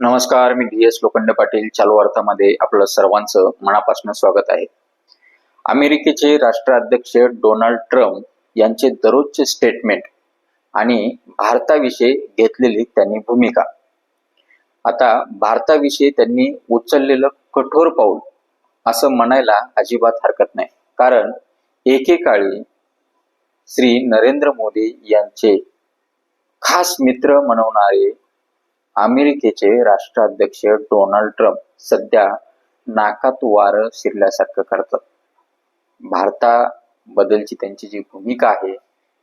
नमस्कार मी D S लोखंड पाटील चालू अर्थामध्ये आपलं सर्वांचं मनापासून स्वागत आहे. अमेरिकेचे राष्ट्राध्यक्ष डोनाल्ड ट्रम्प यांचे दररोजचे स्टेटमेंट आणि भारताविषयी घेतलेली त्यांनी भूमिका. आता भारताविषयी त्यांनी उचललेलं कठोर पाऊल असं म्हणायला अजिबात हरकत नाही. कारण एकेकाळी श्री नरेंद्र मोदी यांचे खास मित्र म्हणवणारे अमेरिकेचे राष्ट्राध्यक्ष डोनाल्ड ट्रम्प सध्या नाकात वारं शिरल्यासारखं करतात. भारताबद्दलची त्यांची जी भूमिका आहे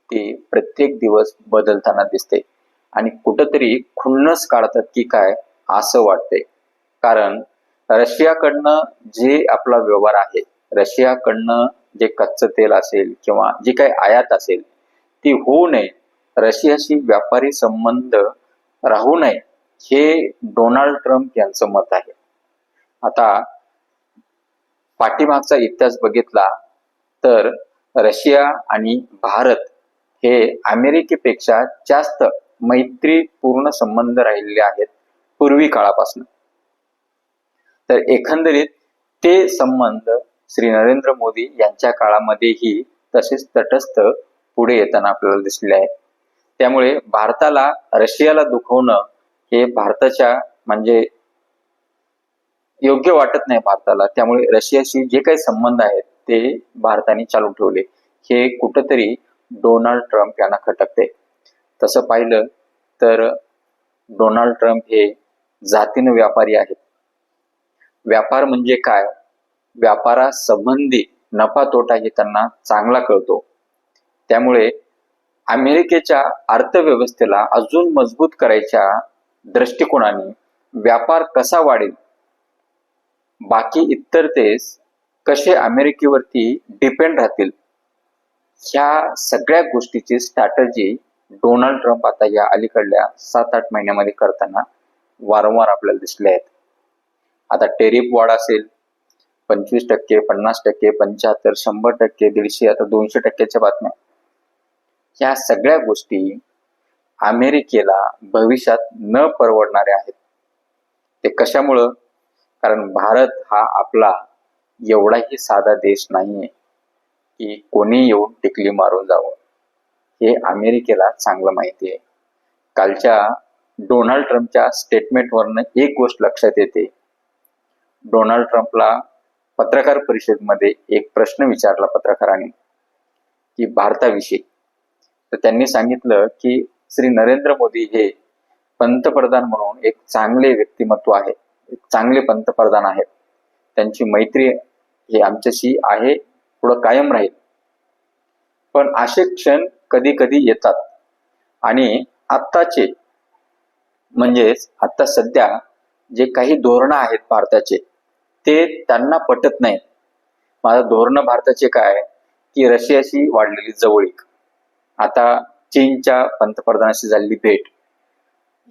ती प्रत्येक दिवस बदलताना दिसते. आणि कुठंतरी खुन्नस काढतात की काय असं वाटते कारण रशियाकडनं जे आपला व्यवहार आहे रशियाकडनं जे कच्चं तेल असेल किंवा जे काही आयात असेल ती होऊ नये. रशियाशी व्यापारी संबंध राहू नये. हे डोनाल्ड ट्रम्प यांचं मत आहे. आता पाठीमागचा इतिहास बघितला तर रशिया आणि भारत हे अमेरिकेपेक्षा जास्त मैत्रीपूर्ण संबंध राहिलेले आहेत पूर्वी काळापासून. तर एकंदरीत ते संबंध श्री नरेंद्र मोदी यांच्या काळामध्येही तसेच तटस्थ पुढे येताना आपल्याला दिसले आहे त्यामुळे भारताला रशियाला दुखवणं हे भारताच्या म्हणजे योग्य वाटत नाही भारताला. त्यामुळे रशियाशी जे काही संबंध आहेत ते भारताने चालू ठेवले. हे कुठंतरी डोनाल्ड ट्रम्प यांना खटकते. तसं पाहिलं तर डोनाल्ड ट्रम्प हे जातीनं व्यापारी आहेत. व्यापार म्हणजे काय? व्यापारासंबंधी नफा तोटा हे त्यांना चांगला कळतो. त्यामुळे अमेरिकेच्या अर्थव्यवस्थेला अजून मजबूत करायच्या दृष्टिकोनाने व्यापार कसा वाढेल? बाकी इतर देश कसे अमेरिकेवरती डिपेंड राहतील? ह्या सगळ्या गोष्टीची स्ट्रॅटर्जी डोनाल्ड ट्रम्प आता या अलीकडल्या सात आठ महिन्यामध्ये करताना वारंवार आपल्याला दिसले आहेत. आता टेरिफ वाढ असेल पंचवीस टक्के पन्नास टक्के पंच्याहत्तर शंभर टक्के दीडशे आता दोनशे टक्क्याच्या बातम्या. ह्या सगळ्या गोष्टी अमेरिकेला भविष्यात न परवडणारे आहेत. ते कशामुळं? कारण भारत हा आपला एवढाही साधा देश नाहीये की कोणी येऊन टिकली मारून जावं. हे अमेरिकेला चांगलं माहिती आहे कालच्या डोनाल्ड ट्रम्पच्या स्टेटमेंटवरनं एक गोष्ट लक्षात येते. डोनाल्ड ट्रम्पला पत्रकार परिषदेमध्ये एक प्रश्न विचारला पत्रकाराने की भारताविषयी. तर त्यांनी सांगितलं की श्री नरेंद्र मोदी हे पंतप्रधान म्हणून एक चांगले व्यक्तिमत्व आहे. एक चांगले पंतप्रधान आहेत. त्यांची मैत्री हे आमच्याशी आहे पुढं कायम राहील. पण असे क्षण कधी कधी येतात. आणि आत्ताचे म्हणजेच आता सध्या जे काही धोरणं आहेत भारताचे ते त्यांना पटत नाही माझं धोरणं भारताचे काय? की रशियाशी वाढलेली जवळीक. आता चीनच्या पंतप्रधानाशी झालेली भेट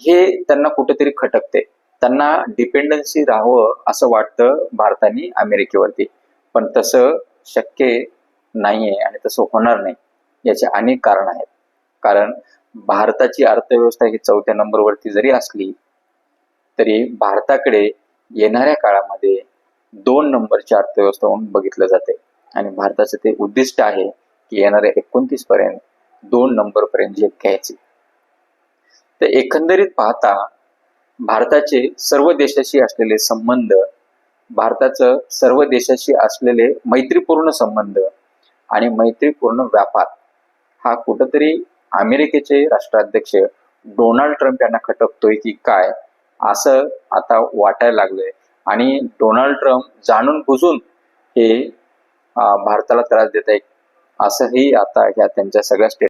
हे त्यांना कुठेतरी खटकते. त्यांना डिपेंडन्सी राहावं असं वाटतं भारताने अमेरिकेवरती. पण तसं शक्य नाहीये आणि तसं होणार नाही याचे अनेक कारण आहेत. कारण भारताची अर्थव्यवस्था ही चौथ्या नंबरवरती जरी असली तरी भारताकडे येणाऱ्या काळामध्ये दोन नंबरची अर्थव्यवस्था म्हणून बघितलं जाते. आणि भारताचं ते उद्दिष्ट आहे की येणाऱ्या एकोणतीस पर्यंत दोन नंबर पर्यंत घ्यायचे. तर एकंदरीत पाहता भारताचे सर्व देशाशी असलेले संबंध भारताचं सर्व देशाशी असलेले मैत्रीपूर्ण संबंध आणि मैत्रीपूर्ण व्यापार हा कुठंतरी अमेरिकेचे राष्ट्राध्यक्ष डोनाल्ड ट्रम्प यांना खटकतोय की काय असं आता वाटायला लागलंय. आणि डोनाल्ड ट्रम्प जाणून बुजून हे भारताला त्रास देत आहे असंही आता ह्या त्यांच्या सगळ्या स्टेट